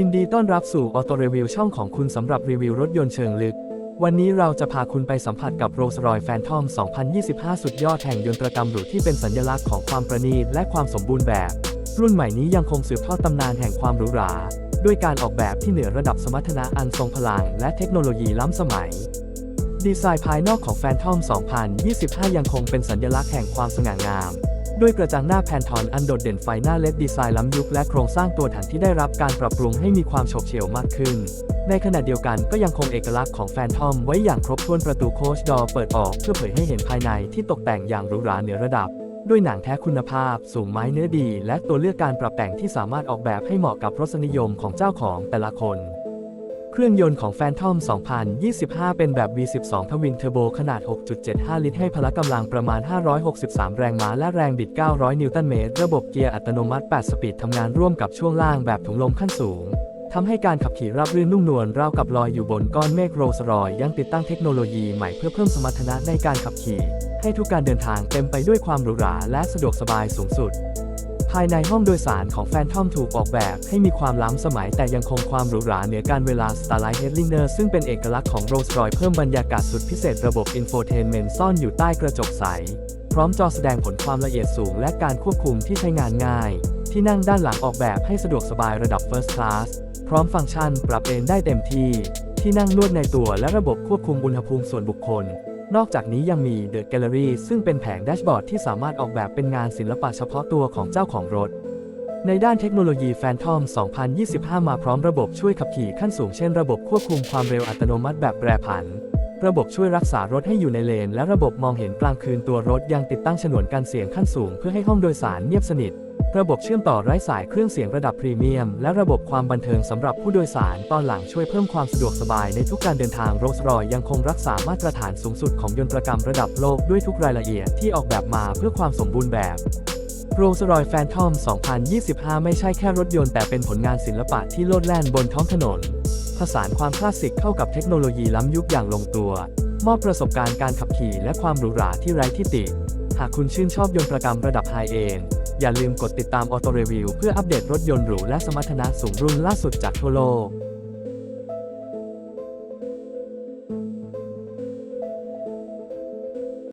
ยินดีต้อนรับสู่ออโตรีวิวช่องของคุณสำหรับรีวิวรถยนต์เชิงลึก วันนี้เราจะพาคุณไปสัมผัสกับ Rolls-Royce Phantom 2025 สุดยอดแห่งยนตรกรรมหรูที่เป็นสัญลักษณ์ของความประณีตและความสมบูรณ์แบบ รุ่นใหม่นี้ยังคงสืบทอดตำนานแห่งความหรูหรา ด้วยการออกแบบที่เหนือระดับสมรรถนะอันทรงพลัง และเทคโนโลยีล้ำสมัย ดีไซน์ภายนอกของ Phantom 2025 ยังคงเป็นสัญลักษณ์แห่งความสง่างาม ด้วยกระจังหน้าแพนทอนอันโดดเด่นไฟหน้าเล็ดดีไซน์ล้ำยุคและโครงสร้างตัวถังที่ได้รับการปรับปรุงให้มีความโฉบเฉี่ยวมากขึ้น ในขณะเดียวกันก็ยังคงเอกลักษณ์ของแฟนทอมไว้อย่างครบถ้วนประตูโคชดอเปิดออกเพื่อเผยให้เห็นภายในที่ตกแต่งอย่างหรูหราเหนือระดับ ด้วยหนังแท้คุณภาพ สูงไม้เนื้อดี และตัวเลือกการปรับแต่งที่สามารถออกแบบให้เหมาะกับรสนิยมของเจ้าของแต่ละคน เครื่องยนต์ของ Phantom 2025 เป็นแบบ V12 ทวินเทอร์โบขนาด 6.75 ลิตร ให้พละกำลังประมาณ 563 แรงม้าและแรงบิด 900 นิวตันเมตร ระบบเกียร์อัตโนมัติ 8 สปีดทำงานร่วมกับช่วงล่างแบบถุงลมขั้นสูงทำให้การขับขี่ราบรื่นนุ่มนวลราวกับลอยอยู่บนก้อนเมฆโรสรอย ยังติดตั้งเทคโนโลยีใหม่เพื่อเพิ่มสมรรถนะในการขับขี่ ให้ทุกการเดินทางเต็มไปด้วยความหรูหราและสะดวกสบายสูงสุดายในห้องโดยสารของแฟนทอมถูกออกแบบให้มีความล้ำสมัยแต่ยังคงความหรูหราเหนือการเวลา Starlight Headliner ซึ่งเป็นเอกลักษณ์ของ Rolls-Royce เพิ่มบรรยากาศสุดพิเศษระบบ Infotainment ซ่อนอยู่ใต้กระจกใส พร้อมจอแสดงผลความละเอียดสูงและการควบคุมที่ใช้งานง่าย ที่นั่งด้านหลังออกแบบให้สะดวกสบายระดับ First Class พร้อมฟังก์ชันปรับเอนได้เต็มที่ ที่นั่งนวดในตัวและระบบควบคุมอุณหภูมิส่วนบุคคล นอกจากนี้ยังมี The Gallery ซึ่งเป็นแผงแดชบอร์ดที่สามารถออกแบบเป็นงานศิลปะเฉพาะตัวของเจ้าของรถ ในด้านเทคโนโลยี Phantom 2025 มาพร้อมระบบช่วยขับขี่ขั้นสูงเช่นระบบควบคุมความเร็วอัตโนมัติแบบแปรผัน ระบบช่วยรักษารถให้อยู่ในเลน และระบบมองเห็นกลางคืนตัวรถยังติดตั้งฉนวนกันเสียงขั้นสูงเพื่อให้ห้องโดยสารเงียบสนิท ระบบเชื่อมต่อไร้สายเครื่องเสียงระดับพรีเมียม และระบบความบันเทิงสำหรับผู้โดยสารตอนหลังช่วยเพิ่มความสะดวกสบายในทุกการเดินทางโรลส์รอยยังคงรักษามาตรฐานสูงสุดของยนตรกรรมระดับโลกด้วยทุกรายละเอียดที่ออกแบบมาเพื่อความสมบูรณ์แบบโรลส์รอยแฟนทอม 2025 ไม่ใช่แค่รถยนต์แต่เป็นผลงานศิลปะที่โลดแล่นบนท้องถนน ผสานความคลาสสิกเข้ากับเทคโนโลยีล้ำยุคอย่างลงตัว มอบประสบการณ์การขับขี่และความหรูหราที่ไร้ที่ติ หากคุณชื่นชอบยนตรกรรมระดับไฮเอน อย่าลืมกดติดตามออโตรีวิวเพื่ออัปเดตรถยนต์หรูและสมรรถนะสูงรุ่นล่าสุดจากทั่วโลก